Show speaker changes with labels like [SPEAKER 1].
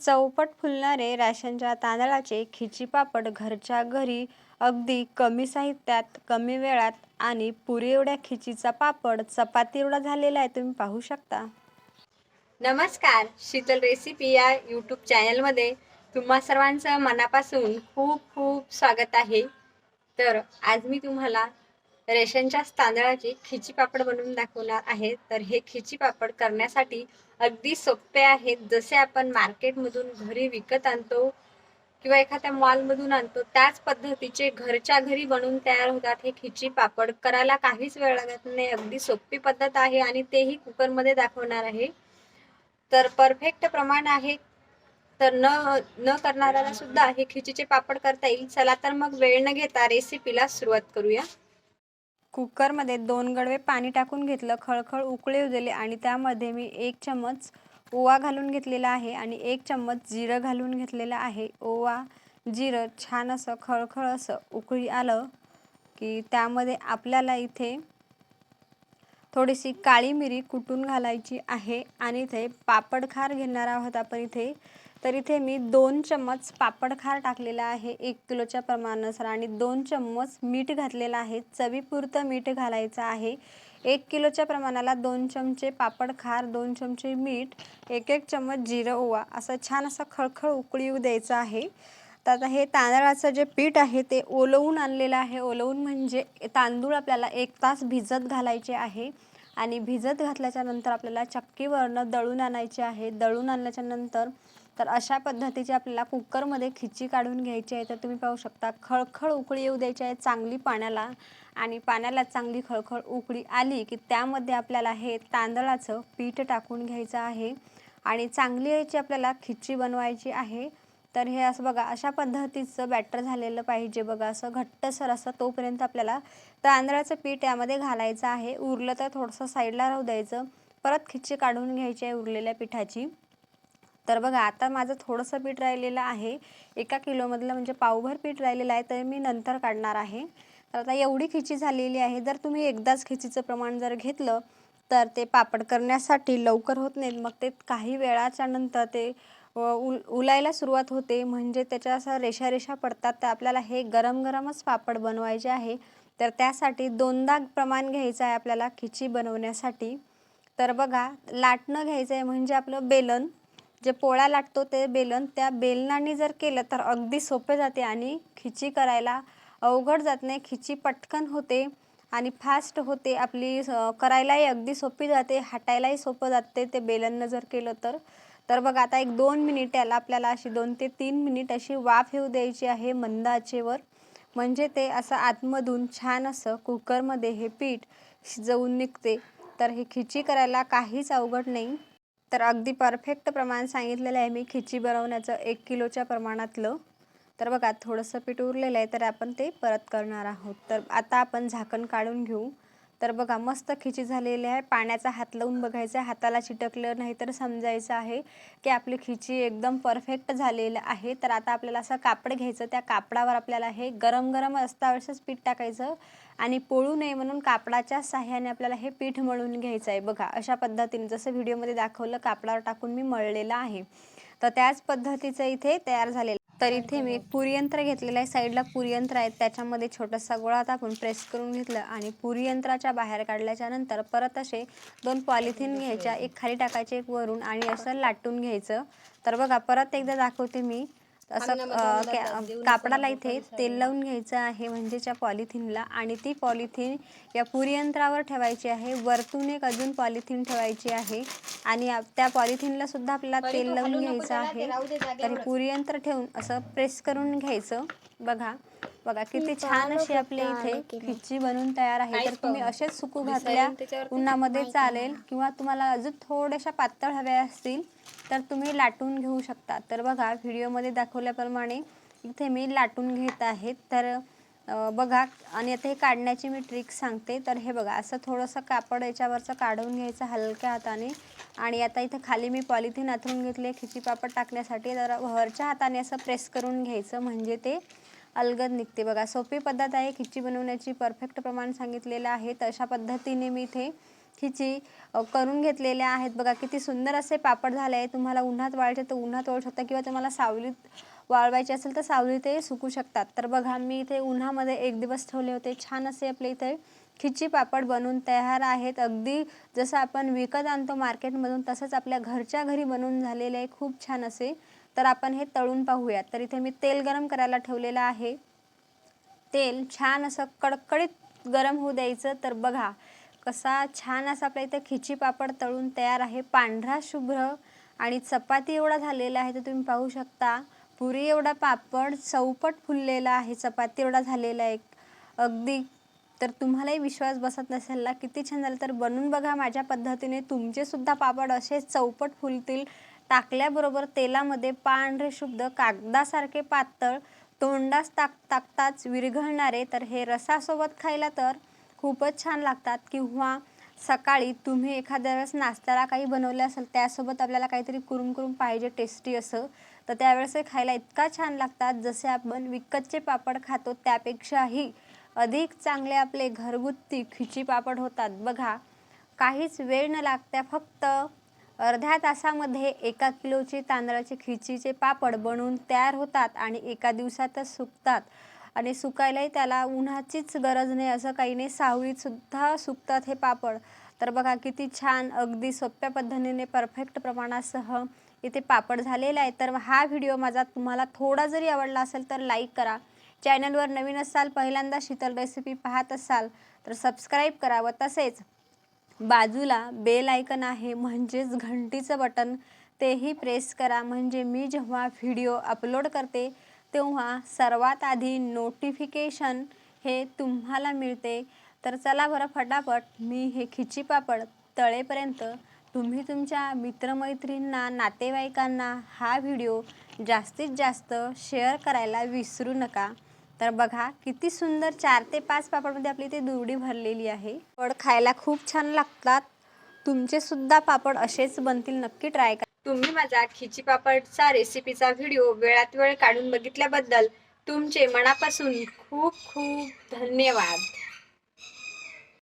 [SPEAKER 1] चौपट फुलणारे राशनच्या तांदळाचे खिची पापड घरच्या घरी अगदी कमी साहित्यात कमी वेळात आणि पुरी एवढ्या खिचीचा पापड चपाती एवढा झालेला आहे तुम्ही पाहू शकता. नमस्कार शीतल रेसिपी या यूट्यूब चॅनलमध्ये तुम्हा सर्वांचं मनापासून खूप खूप स्वागत आहे. तर आज मी तुम्हाला रेशनच्या तांदळाची खिची पापड बनवून दाखवणार आहे. तर हे खिची पापड करण्यासाठी अगदी सोपे आहेत. जसे आपण मार्केटमधून घरी विकत आणतो किंवा एखाद्या मॉलमधून आणतो त्याच पद्धतीचे घरच्या घरी बनवून तयार होतात हे खिची पापड. करायला काहीच वेळ लागत नाही. अगदी सोपी पद्धत आहे आणि तेही कुकरमध्ये दाखवणार आहे. तर परफेक्ट प्रमाण आहे. तर न न करणाऱ्याला सुद्धा हे खिचीचे पापड करता येईल. चला तर मग वेळ न घेता रेसिपीला सुरुवात करूया. कुकरमध्ये दोन गडवे पाणी टाकून घेतलं खळखळ उकळे उजले आणि त्यामध्ये मी एक चम्मच ओवा घालून घेतलेला आहे आणि एक चम्मच जिरं घालून घेतलेलं आहे. ओवा जिरं छान असं खळखळ असं उकळी आलं की त्यामध्ये आपल्याला इथे थोडीशी काळी मिरी कुटून घालायची आहे आणि इथे पापड खार घेणार आहोत आपण इथे. तर इथे मी दोन चम्मच पापड खार टाकलेला आहे एक किलोच्या प्रमाणानुसार. आणि दोन चम्मच मीठ घातलेलं आहे चवीपुरतं मीठ घालायचं आहे. एक किलोच्या प्रमाणाला दोन चमचे पापड खार दोन चमचे मीठ एक एक चम्मच जिरं ओवा. असं छान असं खळखळ उकळी येऊ द्यायचं आहे. तर आता हे तांदळाचं जे पीठ आहे ते ओलवून आणलेलं आहे. ओलवून म्हणजे तांदूळ आपल्याला एक तास भिजत घालायचे आहे. आणि भिजत घातल्याच्या नंतर आपल्याला चक्कीवरनं दळून आणायचे आहे. दळून आणल्याच्या नंतर तर अशा पद्धतीची आपल्याला कुकरमध्ये खिची काढून घ्यायची आहे तर तुम्ही पाहू शकता खळखळ उकळी येऊ द्यायची आहे चांगली पाण्याला. आणि पाण्याला चांगली खळखळ उकळी आली की त्यामध्ये आपल्याला हे तांदळाचं पीठ टाकून घ्यायचं आहे. आणि चांगली याची आपल्याला खिची बनवायची आहे. तर हे असं बघा अशा पद्धतीचं बॅटर झालेलं पाहिजे बघा. असं घट्टसर असं तोपर्यंत आपल्याला तांदळाचं पीठ यामध्ये घालायचं आहे. उरलं तर थोडंसं साईडला राहू द्यायचं. परत खिची काढून घ्यायची आहे उरलेल्या पिठाची. तर बघा आता माझं थोडंसं पीठ राहिलेलं आहे. एका किलोमधलं म्हणजे पावभर पीठ राहिलेलं आहे तर मी नंतर काढणार आहे. तर आता एवढी खिची झालेली आहे. जर तुम्ही एकदाच खिचीचं प्रमाण जर घेतलं तर ते पापड करण्यासाठी लवकर होत नाहीत. मग ते काही वेळाच्या नंतर ते उल उलायला सुरुवात होते. म्हणजे त्याच्या असं रेषा रेषा पडतात. तर आपल्याला हे गरम गरमच पापड बनवायचे आहे. तर त्यासाठी दोनदा प्रमाण घ्यायचं आहे आपल्याला खिची बनवण्यासाठी. तर बघा लाटणं घ्यायचं आहे म्हणजे आपलं बेलन. जे पोळ्या लाटतो ते बेलन त्या बेलनाने जर केलं तर अगदी सोपे जाते आणि खिची करायला अवघड जात नाही. खिची पटकन होते आणि फास्ट होते. आपली करायलाही अगदी सोपी जाते हाटायलाही सोपं जाते ते बेलननं जर केलं तर. तर बघा आता एक दोन मिनिट याला आपल्याला अशी दोन ते तीन मिनिट अशी वाफ येऊ द्यायची आहे मंद आचेवर म्हणजे ते असं आतमधून छान असं कुकरमध्ये हे पीठ शिजवून निघते. तर हे खिची करायला काहीच अवघड नाही. तर अगदी परफेक्ट प्रमाण सांगितलेलं आहे मी. खिची बनवण्याचं एक किलोच्या प्रमाणातलं. तर बघा थोडंसं पीठ उरलेलं आहे तर आपण ते परत करणार आहोत. तर आता आपण झाकण काढून घेऊ. तर बघा मस्त खिची झालेली आहे. पाण्याचा हात लावून बघायचं आहे. हाताला चिटकलं नाही तर समजायचं आहे की आपली खिची एकदम परफेक्ट झालेलं आहे. तर आता आपल्याला असं कापड घ्यायचं. त्या कापडावर आपल्याला हे गरम गरम असतावेळेसच पीठ टाकायचं आणि पोळू नये म्हणून कापडाच्या साह्याने आपल्याला हे पीठ मळून घ्यायचं आहे. बघा अशा पद्धतीने जसं व्हिडिओमध्ये दाखवलं कापडावर टाकून मी मळलेलं आहे. तर त्याच पद्धतीचं इथे तयार झालेलं तर इथे मी एक पुरीयंत्र घेतलेलं आहे. साईडला पुरीयंत्र आहे त्याच्यामध्ये छोटासा गोळा टाकून प्रेस करून घेतलं आणि पुरीयंत्राच्या बाहेर काढल्याच्या नंतर परत असे दोन पॉलिथिन घ्यायच्या एक खाली टाकायचे एक वरून आणि असं लाटून घ्यायचं. तर बघा परत एकदा दाखवते मी. असं कापडाला इथे तेल लावून घ्यायचं आहे म्हणजे त्या पॉलिथिनला आणि ती पॉलिथिन या पुरीयंत्रावर ठेवायची आहे. वरतून एक अजून पॉलिथिन ठेवायची आहे आणि त्या पॉलिथिनला सुद्धा आपल्याला तेल लावून घ्यायचं आहे. तर पुरीयंत्र ठेवून असं प्रेस करून घ्यायचं. बघा बघा किती छान अशी आपली इथे खिची बनवून तयार आहे. तर तुम्ही असेच सुकू घातल्या उन्हामध्ये चालेल किंवा तुम्हाला अजून थोड्याशा पातळ हव्या असतील तर तुम्ही लाटून घेऊ शकता. तर बघा व्हिडिओमध्ये दाखवल्याप्रमाणे इथे मी लाटून घेत आहे. तर बघा आणि आता हे काढण्याची मी ट्रिक सांगते. तर हे बघा असं थोडंसं कापड याच्यावरचं काढून घ्यायचं हलक्या हाताने. आणि आता इथे खाली मी पॉलिथिन आथरून घेतले खिची पापड टाकण्यासाठी. तर वरच्या हाताने असं प्रेस करून घ्यायचं म्हणजे ते अलगद निघते. बघा सोपी पद्धत आहे. खिची बनवण्याची परफेक्ट प्रमाण सांगितलेलं आहे. तर अशा पद्धतीने मी इथे खिची करून घेतलेल्या आहेत. बघा किती सुंदर असे पापड झाले आहे तुम्हाला उन्हात वाळायचे तर उन्हात वाळू शकता किंवा तुम्हाला सावलीत वाळवायचे असेल तर सावलीत ते सुकू शकतात. तर बघा मी इथे उन्हामध्ये एक दिवस ठेवले होते. छान असे आपले इथे खिची पापड बनवून तयार आहेत. अगदी जसं आपण विकत आणतो मार्केटमधून तसंच आपल्या घरच्या घरी बनवून झालेले आहे. खूप छान असे. तर आपण हे तळून पाहूयात. तर इथे मी तेल गरम करायला ठेवलेलं आहे. तेल छान असं कडकडीत गरम होऊ द्यायचं. तर बघा कसा छान असा आपल्या इथं खिची पापड तळून तयार आहे. पांढरा शुभ्र आणि चपाती एवढा झालेला आहे तर तुम्ही पाहू शकता. पुरी एवढा पापड चौपट फुललेला आहे. चपाती एवढा झालेला आहे. अगदी तर तुम्हालाही विश्वास बसत नसेल ना किती छान झालं. तर बनवून बघा माझ्या पद्धतीने. तुमचेसुद्धा पापड असे चौपट फुलतील. टाकल्याबरोबर तेलामध्ये पांढरे शुद्ध कागदासारखे पातळ तोंडास टाक टाकताच विरघळणारे. तर हे रसासोबत खायला तर खूपच छान लागतात. किंवा सकाळी तुम्ही एखाद्या वेळेस नाश्त्याला काही बनवलं असेल त्यासोबत आपल्याला काहीतरी कुरुम कुरुम पाहिजे टेस्टी असं तर त्यावेळेस खायला इतका छान लागतात. जसे आपण विकतचे पापड खातो त्यापेक्षाही अधिक चांगले आपले घरगुती खिची पापड होतात. बघा काहीच वेळ न लागत्या फक्त अर्ध्या तासामध्ये एका किलोची तांदळाचे खिचीचे पापड बनवून तयार होतात आणि एका दिवसातच सुकतात. आणि सुकायलाही त्याला उन्हाचीच गरज नाही असं काही नाही सावळीतसुद्धा सुकतात हे पापड. तर बघा किती छान अगदी सोप्या पद्धतीने परफेक्ट प्रमाणासह इथे पापड झालेला आहे तर हा व्हिडिओ माझा तुम्हाला थोडा जरी आवडला असेल तर लाईक करा. चॅनलवर नवीन असाल पहिल्यांदा शीतल रेसिपी पाहत असाल तर सबस्क्राईब करा व तसेच बाजूला बेल आयकन आहे म्हणजेच घंटीचं बटन तेही प्रेस करा. म्हणजे मी जेव्हा व्हिडिओ अपलोड करते तेव्हा सर्वात आधी नोटिफिकेशन हे तुम्हाला मिळते. तर चला बरं फटाफट मी हे खिची पापड तळेपर्यंत तुम्ही तुमच्या मित्रमैत्रींना नातेवाईकांना हा व्हिडिओ जास्तीत जास्त शेअर करायला विसरू नका. तर बघा किती सुंदर चार ते पाच पापडमध्ये आपली ती दुरडी भरलेली आहे. पण खायला खूप छान लागतात. तुमचेसुद्धा पापड असेच बनतील. नक्की ट्राय करा. तुम्ही माझा खिची पापडचा रेसिपीचा व्हिडिओ वेळात वेळ काढून बघितल्याबद्दल तुमचे मनापासून खूप खूप धन्यवाद.